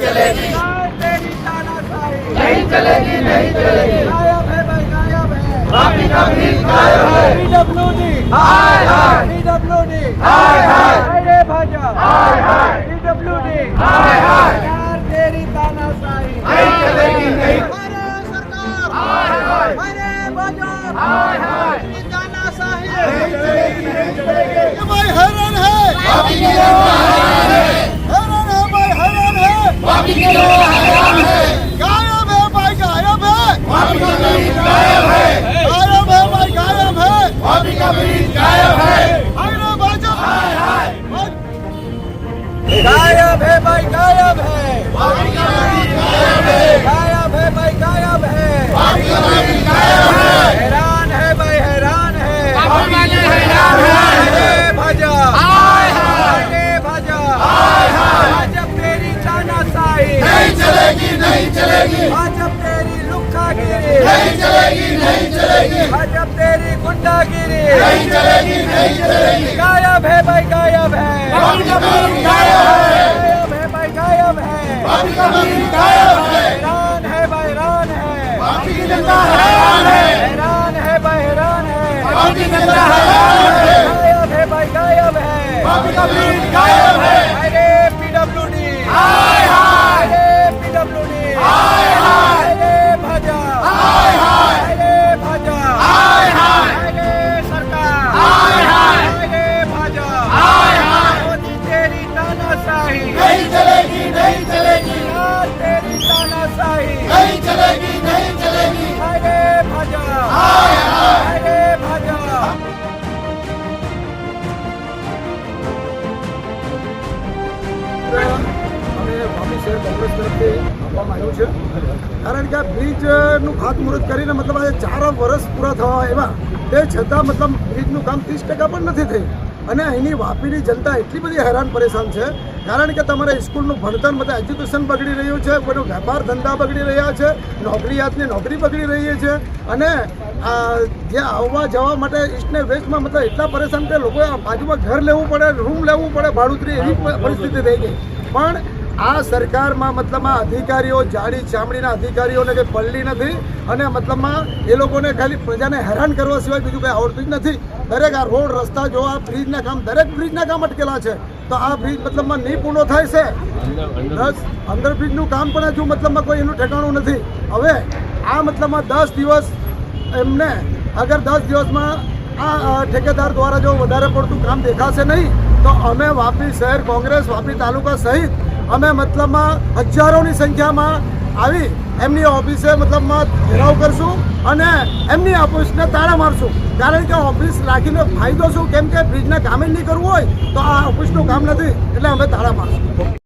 नहीं चलेगी तेरी तानाशाही नहीं चलेगी नहीं चलेगी गायब है भाई गायब है वापी का ब्रिज गायब है पीडब्ल्यूडी हाय हाय पीडब्ल्यूडी हाय हाय अरे भाजपा हाय हाय चलेगी भाजप तेरी लुक्कागिरी नहीं चलेगी नहीं चलेगी। भाजप तेरी गुंडागिरी नहीं चलेगी नहीं चलेगी। गायब है भाई गायब है। गायब है। गायब है भाई गायब है। गायब है। हैरान है भाई हैरान है। वापी की जनता हैरान है। हैरान है भाई हैरान है। वापी की जनता हैरान है। गायब है भाई गायब है। गायब શહેર કોંગ્રેસ તરફથી આપવામાં આવ્યું છે. કારણ કે આ બ્રિજનું ખાતમુહૂર્ત કરીને મતલબ આજે ચાર વર્ષ પૂરા થવા એવા તે છતાં મતલબ બ્રિજનું કામ ત્રીસ ટકા પણ નથી થયું. અને અહીંની વાપીની જનતા એટલી બધી હેરાન પરેશાન છે. કારણ કે તમારે સ્કૂલનું ભણતર બધા એજ્યુકેશન બગડી રહ્યું છે બધું વેપાર ધંધા બગડી રહ્યા છે નોકરીયાતની નોકરી બગડી રહી છે. અને જે આવવા જવા માટે ઈસ્ટ વેસ્ટમાં મતલબ એટલા પરેશાન કે લોકોએ બાજુમાં ઘર લેવું પડે, રૂમ લેવું પડે ભાડુતરી એવી પરિસ્થિતિ થઈ ગઈ. પણ આ સરકારમાં મતલબમાં અધિકારીઓ જાડી ચામડીના અધિકારીઓને કંઈ પડલી નથી અને મતલબમાં એ લોકોને ખાલી પ્રજાને હેરાન કરવા સિવાય બીજું કંઈ આવડતું જ નથી. દરેક આ રોડ રસ્તા જો આ બ્રિજના કામ દરેક બ્રિજના કામ અટકેલા છે તો આ બ્રિજ મતલબમાં નહીં પૂર્ણ થાય છે? દસ અંડરબ્રિજનું કામ પણ હજુ મતલબમાં કોઈ એનું ઠેકાણું નથી. હવે આ મતલબમાં દસ દિવસ એમને અગર દસ દિવસમાં આ ઠેકેદાર દ્વારા જો વધારે પડતું કામ દેખાશે નહીં તો અમે વાપી શહેર કોંગ્રેસ વાપી તાલુકા સહિત અમે મતલબમાં હજારોની સંખ્યામાં આવી એમની ઓફિસે મતલબમાં ઘેરાવ કરશું અને એમની ઓફિસને તાળા મારશું. કારણ કે ઓફિસ રાખીને ફાયદો શું? કેમ કે બ્રિજના કામે નહીં કરવું હોય તો આ ઓફિસનું કામ નથી. એટલે અમે તાળા મારશું.